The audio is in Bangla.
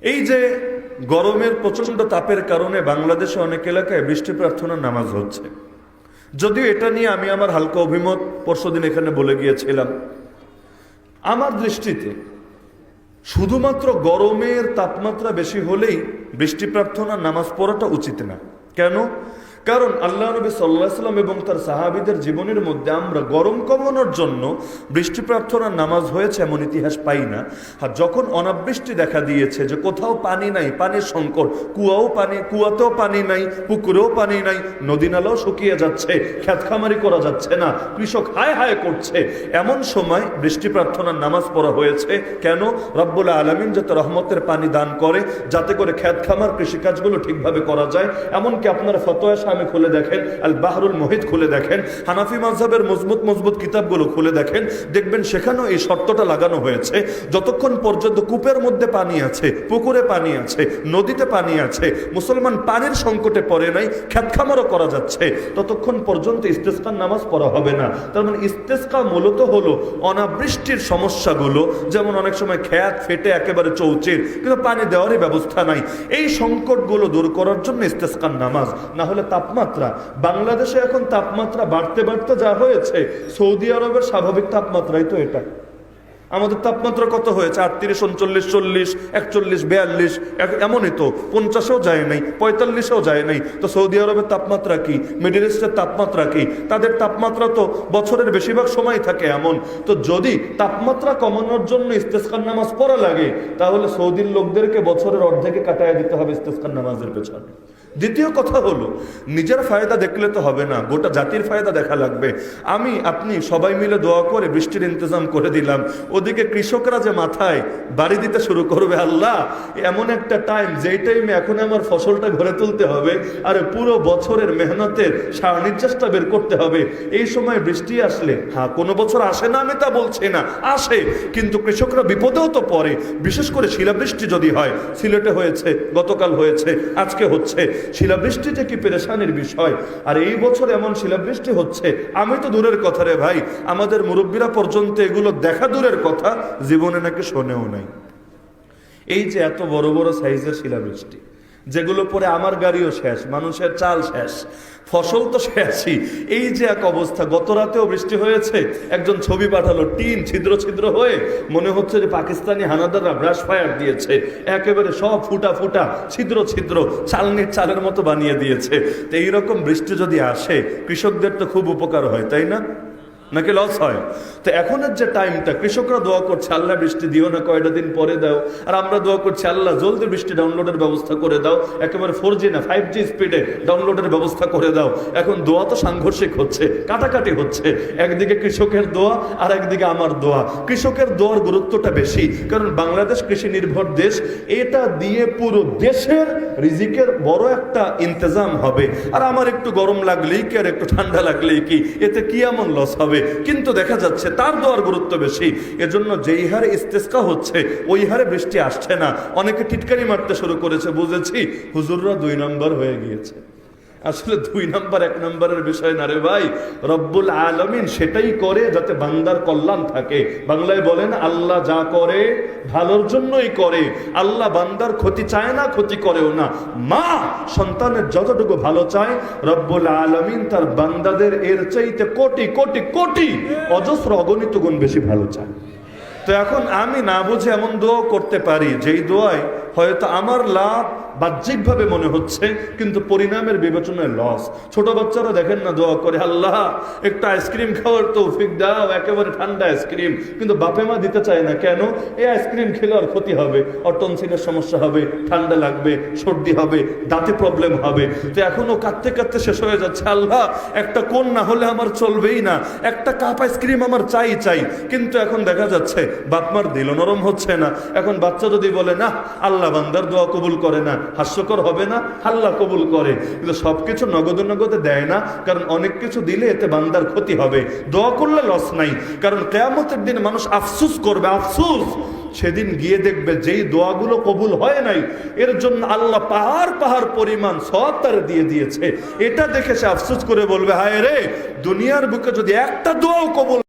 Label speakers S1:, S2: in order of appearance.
S1: এই যে গরমের প্রচণ্ড তাপের কারণে বাংলাদেশে অনেক এলাকায় বৃষ্টি প্রার্থনা নামাজ হচ্ছে। যদিও এটা নিয়ে আমি আমার হালকা অভিমত পরশুদিন এখানে বলে গিয়েছিলাম। আমার দৃষ্টিতে শুধুমাত্র গরমের তাপমাত্রা বেশি হলেই বৃষ্টি প্রার্থনা নামাজ পড়াটা উচিত না। কেন? কারণ আল্লাহ নবী সাল্লাহ সাল্লাম এবং তার সাহাবিদের জীবনের মধ্যে আমরা গরম কমানোর জন্য বৃষ্টি প্রার্থনার নামাজ হয়েছে এমন ইতিহাস পাই না। আর যখন অনাবৃষ্টি দেখা দিয়েছে যে কোথাও পানি নাই, পানির সংকট, কুয়াও পানি, কুয়াতেও পানি নাই, পুকুরেও পানি নাই, নদী নালাও শুকিয়ে যাচ্ছে খ্যাত খামারি করা যাচ্ছে না, কৃষক হায় হায় করছে, এমন সময় বৃষ্টি প্রার্থনার নামাজ পড়া হয়েছে। কেন? রব্বুল আলমিন যাতে রহমতের পানি দান করে, যাতে করে খ্যাত খামার কৃষিকাজগুলো ঠিকভাবে করা যায়। এমনকি আপনারা ফতোয়া আমি খুলে দেখেন, আল বাহরুল মোহিত খুলে দেখেন, হানাফি মাঝহের মজবুত মজবুত কিতাবগুলো খুলে দেখেন, দেখবেন সেখানেও এই শর্তটা লাগানো হয়েছে, যতক্ষণ পর্যন্ত কূপের মধ্যে পানি আছে, পুকুরে পানি আছে, নদীতে পানি আছে, মুসলমান পানির সংকটে পড়ে নাই, খ্যাতখামারও করা যাচ্ছে, ততক্ষণ পর্যন্ত ইস্তেস্কার নামাজ পড়া হবে না। তার মানে ইস্তেস্কা মূলত হলো অনাবৃষ্টির সমস্যাগুলো, যেমন অনেক সময় খ্যাত ফেটে একেবারে চৌচির, কিন্তু পানি দেওয়ারই ব্যবস্থা নাই। এই সংকটগুলো দূর করার জন্য ইস্তেস্কার নামাজ, না হলে তাপমাত্রা। বাংলাদেশে এখন তাপমাত্রা বাড়তে বাড়তে যা হয়েছে, সৌদি আরবের স্বাভাবিক তাপমাত্রাই তো এটা। আমাদের তাপমাত্রা কত হয়েছে? আটত্রিশ, উনচল্লিশ, চল্লিশ, একচল্লিশ, বিয়াল্লিশ এমনই তো। পঞ্চাশেও যায় নাই, পঁয়তাল্লিশেও যায় নাই। তো সৌদি আরবের তাপমাত্রা কি? মিডিল ইস্টের তাপমাত্রা কি? তাদের তাপমাত্রা তো বছরের বেশিরভাগ সময় থাকে এমন। তো যদি তাপমাত্রা কমানোর জন্য ইস্তেস্কার নামাজ পড়া লাগে, তাহলে সৌদির লোকদেরকে বছরের অর্ধেকে কাটায় দিতে হবে ইস্তেস্কার নামাজের পেছনে। দ্বিতীয় কথা হলো, নিজের ফায়দা দেখলে তো হবে না, গোটা জাতির ফায়দা দেখা লাগবে। আমি, আপনি সবাই মিলে দোয়া করে বৃষ্টির ইন্তজাম করে দিলাম। ওদিকে কৃষকরা যে মাথায় বাড়ি দিতে শুরু করবে, আল্লাহ, এমন একটা টাইম যেই টাইমে এখন আমার ফসলটা ঘরে তুলতে হবে, আর পুরো বছরের মেহনতের সার নির্যাসটা বের করতে হবে। এই সময় বৃষ্টি আসলে হ্যাঁ কোনো বছর আসে না, আমি তা বলছি না, আসে, কিন্তু কৃষকরা বিপদেও তো পড়ে। বিশেষ করে শিলাবৃষ্টি যদি হয়, সিলেটে হয়েছে, গতকাল হয়েছে, আজকে হচ্ছে। শিলাবৃষ্টিটা কি পেরেশানির বিষয়। আর এই বছর এমন শিলাবৃষ্টি হচ্ছে, আমি তো দূরের কথা রে ভাই, আমাদের মুরব্বীরা পর্যন্ত এগুলো দেখা দূরের কথা, জীবনে নাকি শোনেও নাই। এই যে এত বড় বড় সাইজের শিলাবৃষ্টি যেগুলো পরে আমার গাড়িও শেষ, মানুষের চাল শেষ, ফসল তো শেষই। এই যে এক অবস্থা, গত রাতেও বৃষ্টি হয়েছে, একজন ছবি পাঠালো, টিন ছিদ্র ছিদ্র হয়ে মনে হচ্ছে যে পাকিস্তানি হানাদাররা ব্রাশ ফায়ার দিয়েছে, একেবারে সব ফুটা ফুটা, ছিদ্র ছিদ্র চালনির চালের মতো বানিয়ে দিয়েছে। তো এইরকম বৃষ্টি যদি আসে, কৃষকদের তো খুব উপকার হয়, তাই না? নাকি লস হয়? তো এখনের যে টাইমটা কৃষকরা দোয়া করছে, আল্লাহ বৃষ্টি দিও না, কয়টা দিন পরে দাও। আর আমরা দোয়া করছি, আল্লাহ জলদি বৃষ্টি ডাউনলোডের ব্যবস্থা করে দাও। একেবারে ফোর জি না ফাইভ জি স্পিডে ডাউনলোডের ব্যবস্থা করে দাও। এখন দোয়া তো সাংঘর্ষিক হচ্ছে, কাটাকাটি হচ্ছে। একদিকে কৃষকের দোয়া, আর একদিকে আমার দোয়া। কৃষকের দোয়ার গুরুত্বটা বেশি, কারণ বাংলাদেশ কৃষি নির্ভর দেশ। এটা দিয়ে পুরো দেশের রিজিকের বড় একটা ইন্তজাম হবে। আর আমার একটু গরম লাগলেই কি, আর একটু ঠান্ডা লাগলেই কি? এতে কি এমন লস হবে? কিন্তু দেখা যাচ্ছে তার দোয়ার গুরুত্ব বেশি। এজন্য যেই হারে ইস্তেস্কা হচ্ছে, ওই হারে বৃষ্টি আসছে না। অনেকে টিটকারি মারতে শুরু করেছে, বুঝেছি। হুজুররা দুই নম্বর হয়ে গিয়েছে। আসলে দুই নাম্বার, এক নম্বরের বিষয় না রে ভাই। রব্বুল আলমিন সেটাই করে যাতে বান্দার কল্যাণ থাকে। বাংলায় বলেন, আল্লাহ যা করে, ভালোর জন্যই করে। আল্লাহ বান্দার ক্ষতি চায় না, ক্ষতি করেও না। মা সন্তানের যতটুকু ভালো চায়, রব্বুল আলমিন তার বান্দাদের এর চাইতে কোটি কোটি কোটি অজস্র অগণিত গুণ বেশি ভালো চায়। তো এখন আমি না বুঝে এমন দোয়া করতে পারি, যেই দোয়ায় হয়তো আমার লাভ বাহ্যিকভাবে মনে হচ্ছে, কিন্তু পরিণামের বিবেচনায় লস ছোট বাচ্চারা দেখেন না দোয়া করে, আল্লাহ, একটা আইসক্রিম খাওয়ার তৌফিক দাও, একেবারে ঠান্ডা আইসক্রিম। কিন্তু বাপে মা দিতে চায় না, কেন? এই আইসক্রিম খেলে আর ক্ষতি হবে, অটনসিনের সমস্যা হবে, ঠান্ডা লাগবে, সর্দি হবে, দাঁতে প্রবলেম হবে। তো এখনও কাঁদতে কাঁদতে শেষ হয়ে যাচ্ছে, আল্লাহ, একটা কোন না হলে আমার চলবেই না, একটা কাপ আইসক্রিম আমার চাই চাই। কিন্তু এখন দেখা যাচ্ছে বাপমার দিল নরম হচ্ছে না। এখন বাচ্চা যদি বলে না আল্লাহ বান্দার দোয়া কবুল করে না, হাস্যকর হবে না, আল্লাহ কবুল করে। কিন্তু সবকিছু নগদে নগদে দেয় না, কারণ অনেক কিছু দিলে এতে বান্দার ক্ষতি হবে। দোয়া করলে লস নাই, কারণ কেয়ামতের দিন মানুষ আফসুস করবে, আফসুস, সেদিন গিয়ে দেখবে যেই দোয়াগুলো কবুল হয় নাই, এর জন্য আল্লাহ পাহাড় পাহাড় পরিমাণ সব তার দিয়ে দিয়েছে। এটা দেখে সে আফসুস করে বলবে, হায় রে, দুনিয়ার বুকে যদি একটা দোয়াও কবুল